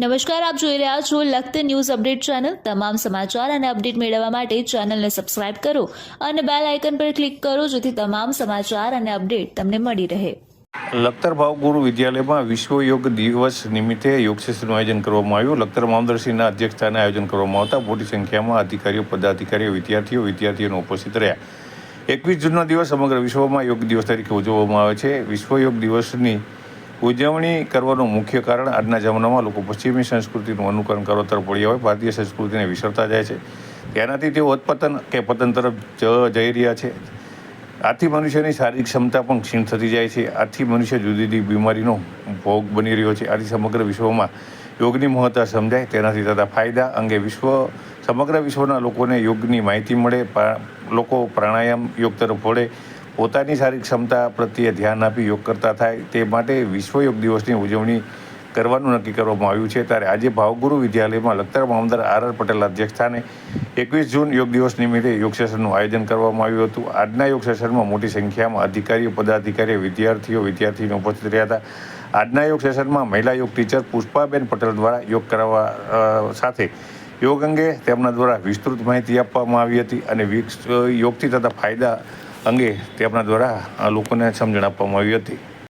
નમસ્કાર, આપ જોઈ રહ્યા છો લખત ન્યૂઝ અપડેટ ચેનલ. તમામ સમાચાર અને અપડેટ મેળવવા માટે ચેનલને સબસ્ક્રાઇબ કરો અને બેલ આઇકન પર ક્લિક કરો જેથી તમામ સમાચાર અને અપડેટ તમને મળી રહે. લખતર ભાવગુરુ વિદ્યાલયમાં વિશ્વ યોગ દિવસ નિમિત્તે યોગ સેશનનું આયોજન કરવામાં આવ્યું. લખતર મામદર્શીના અધ્યક્ષસ્થાને આયોજન કરવામાં આવતા મોટી સંખ્યામાં અધિકારીઓ, પદાધિકારીઓ, વિદ્યાર્થીઓ, વિદ્યાર્થીઓનો ઉપસ્થિત રહ્યા. એકવીસ જૂનનો દિવસ સમગ્ર વિશ્વમાં યોગ દિવસ તરીકે ઉજવવામાં આવે છે. વિશ્વ યોગ દિવસની ઉજવણી કરવાનું મુખ્ય કારણ આજના જમાનામાં લોકો પશ્ચિમી સંસ્કૃતિનું અનુકરણ કરવા તરફ પડ્યા હોય, ભારતીય સંસ્કૃતિને વિસરતા જાય છે. તેનાથી તેઓ ઉત્પતન કે પતન તરફ જઈ રહ્યા છે. આથી મનુષ્યની શારીરિક ક્ષમતા પણ ક્ષીણ થતી જાય છે. આથી મનુષ્ય જુદી જુદી બીમારીનો ભોગ બની રહ્યો છે. આથી સમગ્ર વિશ્વમાં યોગની મહત્તા સમજાય. તેનાથી થતા ફાયદા અંગે વિશ્વ, સમગ્ર વિશ્વના લોકોને યોગની માહિતી મળે લોકો પ્રાણાયામ યોગ તરફ વળે પોતાની શારીરિક ક્ષમતા પ્રત્યે ધ્યાન આપી યોગ કરતા થાય તે માટે વિશ્વ યોગ દિવસની ઉજવણી કરવાનું નક્કી કરવામાં આવ્યું છે. ત્યારે આજે ભાવગુરુ વિદ્યાલયમાં લખતર મામદાર આર આર પટેલ અધ્યક્ષસ્થાને એકવીસ જૂન યોગ દિવસ નિમિત્તે યોગ સેશનનું આયોજન કરવામાં આવ્યું હતું. આજના યોગ સેશનમાં મોટી સંખ્યામાં અધિકારીઓ, પદાધિકારીઓ, વિદ્યાર્થીઓ વિદ્યાર્થીઓ ઉપસ્થિત રહ્યા હતા. આજના યોગ સેશનમાં મહિલા યોગ ટીચર પુષ્પાબેન પટેલ દ્વારા યોગ કરાવવા સાથે યોગ અંગે તેમના દ્વારા વિસ્તૃત માહિતી આપવામાં આવી હતી અને યોગથી થતા ફાયદા અંગે તેમના દ્વારા લોકોને સમજણ આપવામાં આવી હતી.